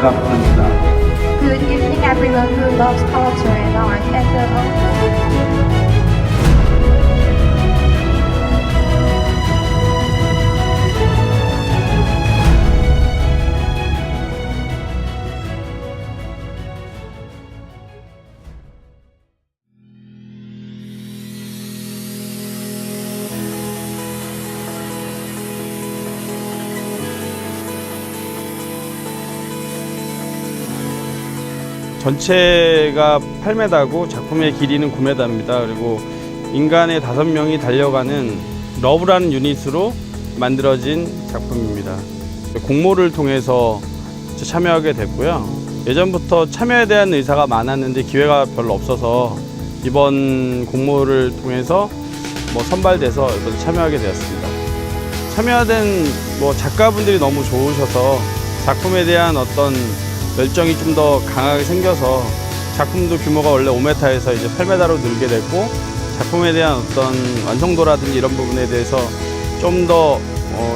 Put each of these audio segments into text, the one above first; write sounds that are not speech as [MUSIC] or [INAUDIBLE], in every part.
반갑습니다. 전체가 8m고 작품의 길이는 9m입니다. 그리고 인간의 다섯 명이 달려가는 러브라는 유닛으로 만들어진 작품입니다. 공모를 통해서 참여하게 됐고요. 예전부터 참여에 대한 의사가 많았는데 기회가 별로 없어서 이번 공모를 통해서 뭐 선발돼서 이번 참여하게 되었습니다. 참여된 뭐 작가분들이 너무 좋으셔서 작품에 대한 어떤 열정이 좀 더 강하게 생겨서 작품도 규모가 원래 5m에서 이제 8m로 늘게 됐고 작품에 대한 어떤 완성도라든지 이런 부분에 대해서 좀 더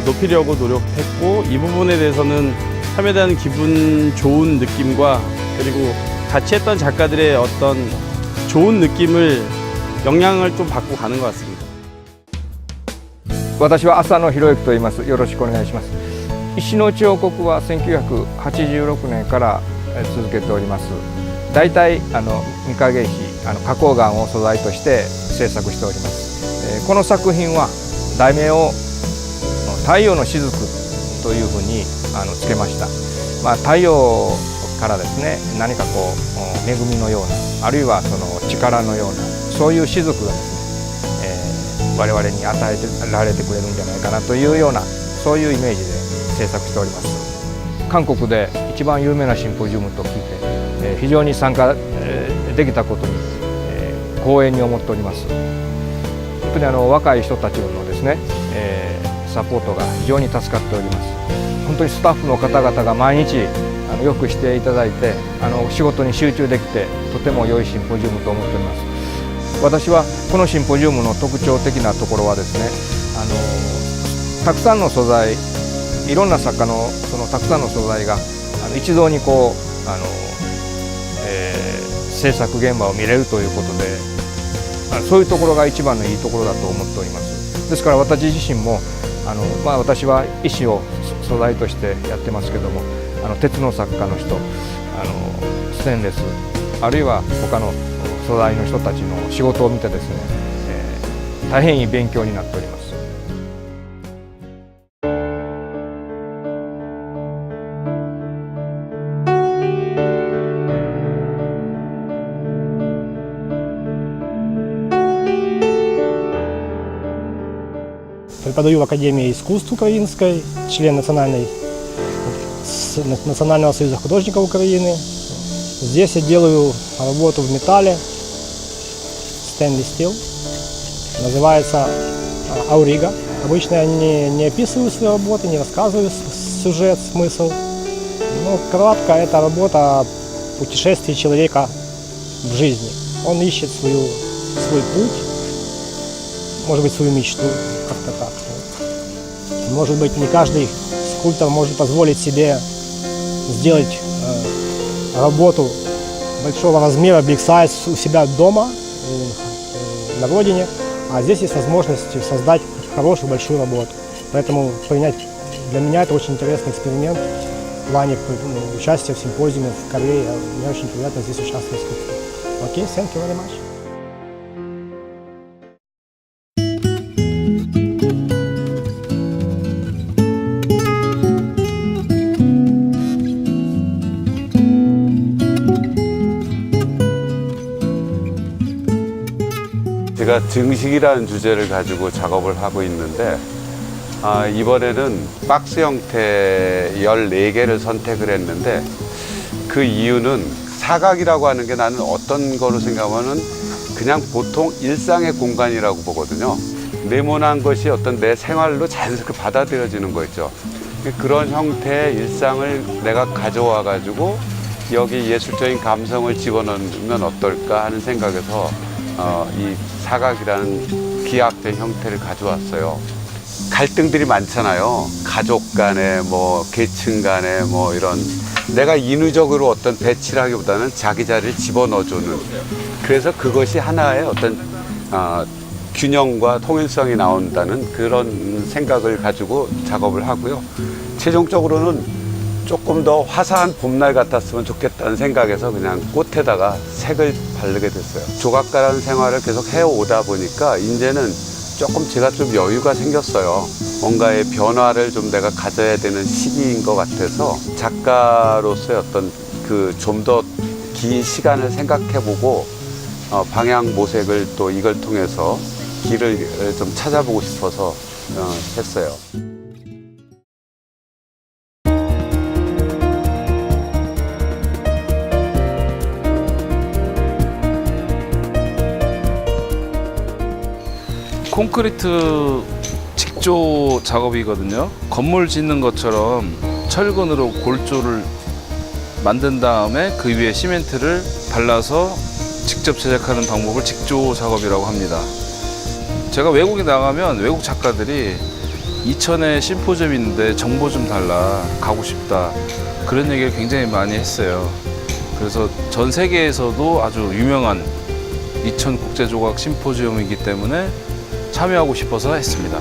높이려고 노력했고 이 부분에 대해서는 참여에 대한 기분 좋은 느낌과 그리고 같이 했던 작가들의 어떤 좋은 느낌을 영향을 좀 받고 가는 것 같습니다. 私は浅野博之と言いますよろしくお願いします 石の彫刻は1986年から続けております。大体あの御影石あの花崗岩を素材として制作しております、えーこの作品は題名を太陽の雫というふうにあのつけました、まあ、太陽からですね何かこう恵みのようなあるいはその力のようなそういう雫がですねえー我々に与えてられてくれるんじゃないかなというようなそういうイメージで制作しております。韓国で一番有名なシンポジウムと聞いて、え非常に参加えできたことに、え光栄に思っております。本当にあの若い人たちのですね、えサポートが非常に助かっております。本当にスタッフの方々が毎日あのよくしていただいてあの仕事に集中できてとても良いシンポジウムと思っております。私はこのシンポジウムの特徴的なところはですねあのたくさんの素材いろんな作家のそのたくさんの素材があの一堂にこうあの、えー制作現場を見れるということであそういうところが一番のいいところだと思っておりますですから私自身もあの、まあ、私は石を素素材としてやってますけどもあの鉄の作家の人あのステンレスあるいは他の素材の人たちの仕事を見てですね、えー大変いい勉強になっております。Преподаю в Академии искусств украинской, член национальной, Национального союза художников Украины. Здесь я делаю работу в металле, Stanley Steel. Называется а, Аурига. Обычно я не, не описываю свои работы, не рассказываю сюжет, смысл. Но кратко, это работа о путешествии человека в жизни. Он ищет свою, свой путь, может быть, свою мечту, как-то так. Может быть, не каждый скульптор может позволить себе сделать э, работу большого размера, big size у себя дома, э, э, на родине, а здесь есть возможность создать хорошую большую работу. Поэтому принять для меня это очень интересный эксперимент в плане ну, участия в симпозиуме в Корее. Мне очень приятно здесь участвовать. Окей, thank you very much.「 증식이라는 주제를 가지고 작업을 하고 있는데 아, 이번에는 박스 형태 14개를 선택을 했는데 그 이유는 사각이라고 하는 게 나는 어떤 거로 생각하면 그냥 보통 일상의 공간이라고 보거든요. 네모난 것이 어떤 내 생활로 자연스럽게 받아들여지는 거 있죠. 그런 형태의 일상을 내가 가져와 가지고 여기 예술적인 감성을 집어넣으면 어떨까 하는 생각에서 어, 이 사각이라는 기하학된 형태를 가져왔어요. 갈등들이 많잖아요. 가족 간에 뭐 계층 간에 뭐 이런 내가 인위적으로 어떤 배치를 하기보다는 자기 자리를 집어넣어주는 그래서 그것이 하나의 어떤 어, 균형과 통일성이 나온다는 그런 생각을 가지고 작업을 하고요. 최종적으로는 조금 더 화사한 봄날 같았으면 좋겠다는 생각에서 그냥 꽃에다가 색을 바르게 됐어요. 조각가라는 생활을 계속 해오다 보니까 이제는 조금 제가 좀 여유가 생겼어요. 뭔가의 변화를 좀 내가 가져야 되는 시기인 것 같아서 작가로서의 어떤 그 좀 더 긴 시간을 생각해보고 어, 방향 모색을 또 이걸 통해서 길을 좀 찾아보고 싶어서 어, 했어요. 콘크리트 직조 작업이거든요. 건물 짓는 것처럼 철근으로 골조를 만든 다음에 그 위에 시멘트를 발라서 직접 제작하는 방법을 직조 작업이라고 합니다. 제가 외국에 나가면 외국 작가들이 이천에 심포지엄 있는데 정보 좀 달라 가고 싶다 그런 얘기를 굉장히 많이 했어요. 그래서 전 세계에서도 아주 유명한 이천 국제조각 심포지엄이기 때문에 참여하고 싶어서 했습니다.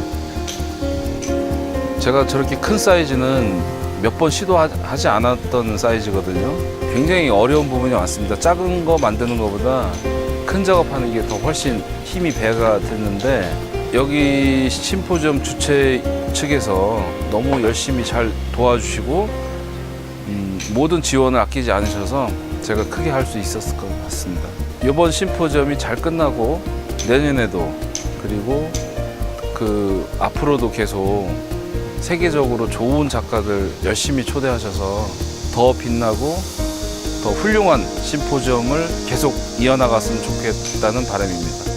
제가 저렇게 큰 사이즈는 몇 번 시도하지 않았던 사이즈거든요. 굉장히 어려운 부분이 많습니다. 작은 거 만드는 것보다 큰 작업하는 게 더 훨씬 힘이 배가 됐는데 여기 심포지엄 주최 측에서 너무 열심히 잘 도와주시고 음, 모든 지원을 아끼지 않으셔서 제가 크게 할 수 있었을 것 같습니다. 이번 심포지엄이 잘 끝나고 내년에도 그리고 그 앞으로도 계속 세계적으로 좋은 작가들 열심히 초대하셔서 더 빛나고 더 훌륭한 심포지엄을 계속 이어나갔으면 좋겠다는 바람입니다.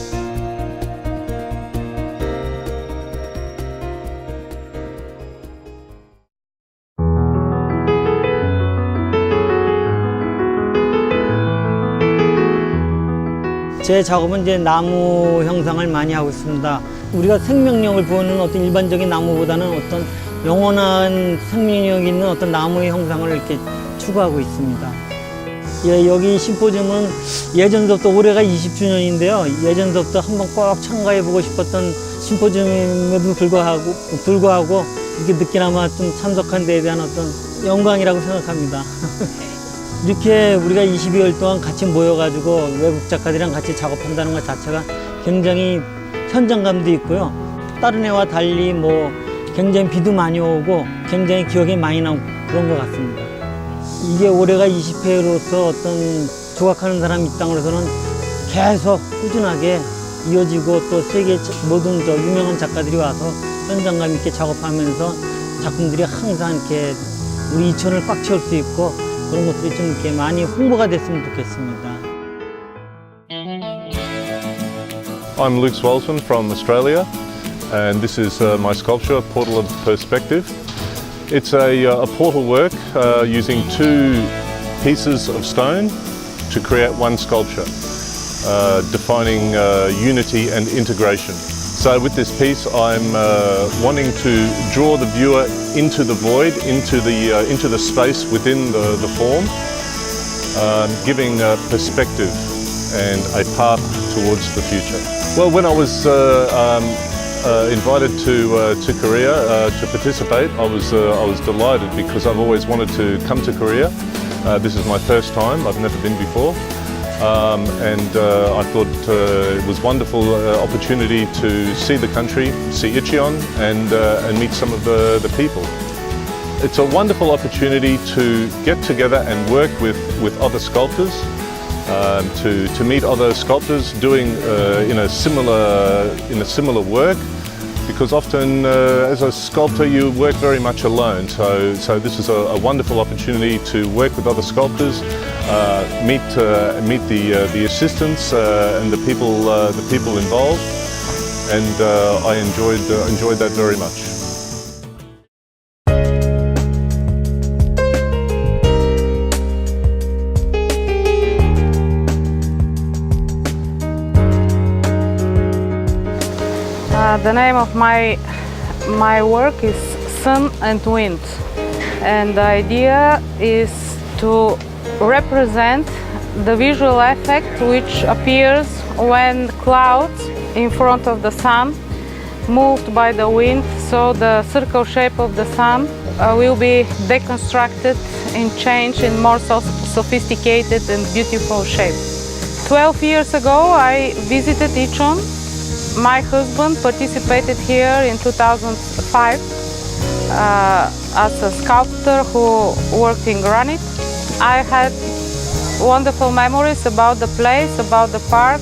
제 작업은 이제 나무 형상을 많이 하고 있습니다. 우리가 생명력을 보는 어떤 일반적인 나무보다는 어떤 영원한 생명력 있는 어떤 나무의 형상을 이렇게 추구하고 있습니다. 예, 여기 심포지엄은 예전부터 올해가 20주년인데요. 예전부터 한번 꼭 참가해보고 싶었던 심포지엄에도 불구하고, 불구하고 이렇게 늦게나마 좀 참석한 데에 대한 어떤 영광이라고 생각합니다. [LAUGHS] 이렇게 우리가 22일 동안 같이 모여가지고 외국 작가들이랑 같이 작업한다는 것 자체가 굉장히 현장감도 있고요. 다른 해와 달리 뭐 굉장히 비도 많이 오고 굉장히 기억에 많이 남고 그런 것 같습니다. 이게 올해가 20회로서 어떤 조각하는 사람 입장으로서는 계속 꾸준하게 이어지고 또 세계 모든 저 유명한 작가들이 와서 현장감 있게 작업하면서 작품들이 항상 이렇게 우리 이천을 꽉 채울 수 있고 그런 것들이 좀 이렇게 많이 홍보가 됐으면 좋겠습니다. I'm Luke Swalsman from Australia, and this is uh, my sculpture, Portal of Perspective. It's a, uh, a portal work uh, using two pieces of stone to create one sculpture, uh, defining uh, unity and integration. So, with this piece, I'm uh, wanting to draw the viewer into the void, into the, uh, into the space within the, the form, um, giving a perspective and a path towards the future. Well, when I was uh, um, uh, invited to uh, to Korea to participate, I was I was delighted because I've always wanted to come to Korea. This is my first time; I've never been before, um, and uh, I thought uh, it was a wonderful uh, opportunity to see the country, see Icheon, and uh, and meet some of the, the people. It's a wonderful opportunity to get together and work with, with other sculptors, um, to, to meet other sculptors doing uh, in a similar in a similar work, because often uh, as a sculptor you work very much alone. So so this is a, a wonderful opportunity to work with other sculptors, uh, meet uh, meet the uh, the assistants uh, and the people uh, the people involved, and I enjoyed enjoyed that very much. The name of my my work is Sun and Wind, and the idea is to represent the visual effect which appears when clouds in front of the sun moved by the wind so the circle shape of the sun uh, will be deconstructed and changed in more so- sophisticated and beautiful shape. 12 years ago i visited ichon my husband participated here in 2005 uh, as a sculptor who worked in granite i had wonderful memories about the place, about the park,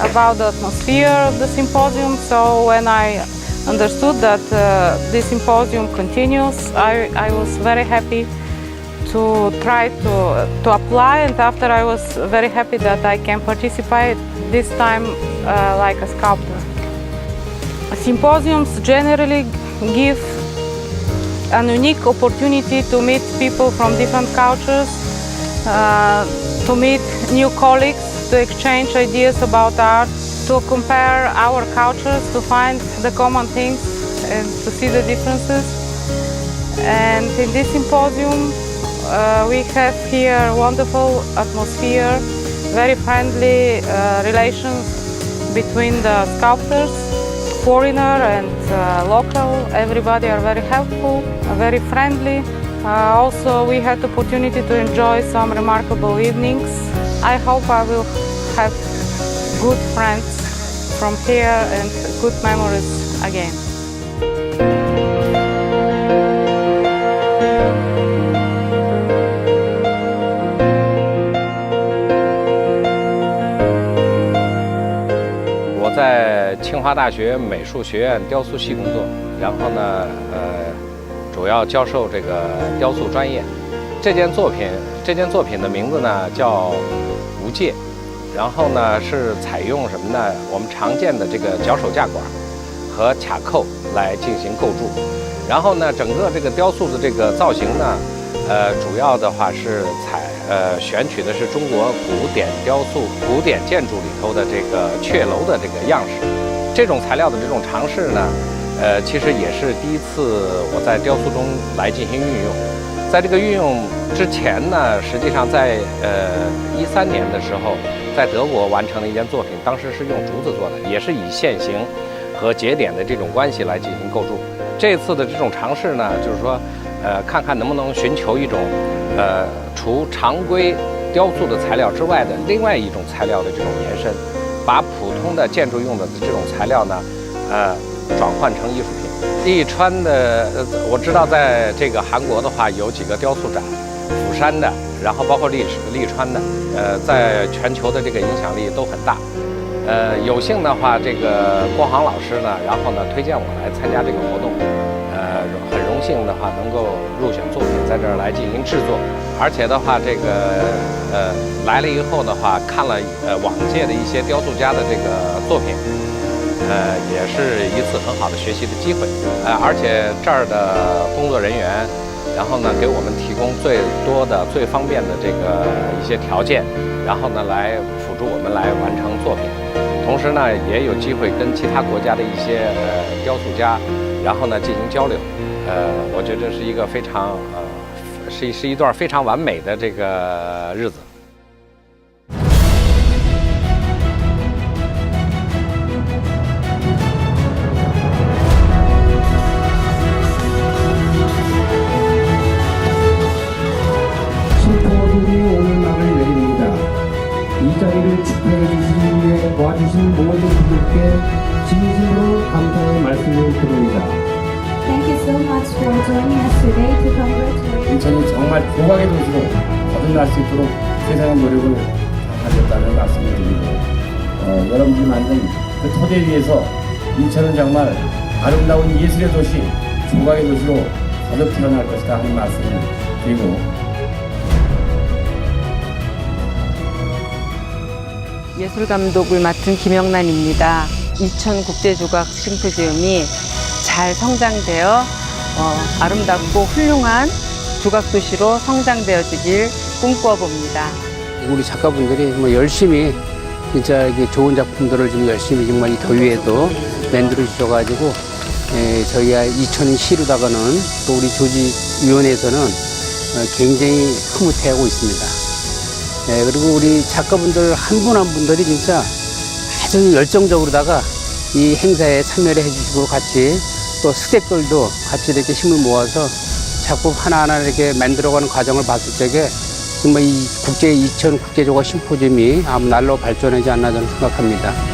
about the atmosphere of the symposium. So when I understood that uh, this symposium continues, I, I was very happy to try to, to apply and after I was very happy that I can participate this time uh, like a sculptor. Symposiums generally give an unique opportunity to meet people from different cultures, uh, to meet new colleagues, to exchange ideas about art, to compare our cultures, to find the common things and to see the differences. And in this symposium, uh, we have here wonderful atmosphere, very friendly uh, relations between the sculptors, foreigner and uh, local. Everybody are very helpful, uh, very friendly. Uh, also, we had opportunity to enjoy some remarkable evenings. I hope I will have good friends from here and good memories again. 华大学美术学院雕塑系工作，然后呢，呃，主要教授这个雕塑专业。这件作品，这件作品的名字呢叫《无界》，然后呢是采用什么呢？我们常见的这个脚手架管和卡扣来进行构筑。然后呢，整个这个雕塑的这个造型呢，呃，主要的话是采呃选取的是中国古典雕塑、古典建筑里头的这个阙楼的这个样式。这种材料的这种尝试呢，呃，其实也是第一次我在雕塑中来进行运用。在这个运用之前呢，实际上在呃一三年的时候，在德国完成了一件作品，当时是用竹子做的，也是以线形和节点的这种关系来进行构筑。这次的这种尝试呢，就是说，呃，看看能不能寻求一种，呃，除常规雕塑的材料之外的另外一种材料的这种延伸，把普通的建筑用的这种材料呢，呃，转换成艺术品。利川的，呃，我知道在这个韩国的话有几个雕塑展，釜山的，然后包括利利川的，呃，在全球的这个影响力都很大。呃，有幸的话，这个郭航老师呢，然后呢推荐我来参加这个活动，性的话能够入选作品在这儿来进行制作，而且的话，这个呃来了以后的话，看了呃往届的一些雕塑家的这个作品，呃，也是一次很好的学习的机会，呃，而且这儿的工作人员，然后呢给我们提供最多的、最方便的这个一些条件，然后呢来辅助我们来完成作品。同时呢，也有机会跟其他国家的一些呃雕塑家，然后呢进行交流。呃，我觉得这是一个非常呃，是一是一段非常完美的这个日子。 그 토대 위에서 인천은 정말 아름다운 예술의 도시, 조각의 도시로 거듭 태어날 것이다 하는 말씀을 드리고 예술 감독을 맡은 김영란입니다. 이천 국제조각 심포지움이 잘 성장되어 어, 아름답고 훌륭한 조각 도시로 성장되어지길 꿈꿔봅니다. 우리 작가분들이 정말 열심히 진짜 이게 좋은 작품들을 좀 열심히 정말 이 더위에도 만들어 주셔가지고 에, 저희가 이천 시루다가는 또 우리 조직위원회에서는 어, 굉장히 흐뭇해하고 있습니다. 예, 그리고 우리 작가분들 한분한 분들이 진짜 아주 열정적으로다가 이 행사에 참여를 해주시고 같이 또 스태프들도 같이 이렇게 힘을 모아서 작품 하나하나 이렇게 만들어가는 과정을 봤을 적에 정말 이 국제 2000 국제조각 심포지움이 아무 날로 발전하지 않나 저는 생각합니다.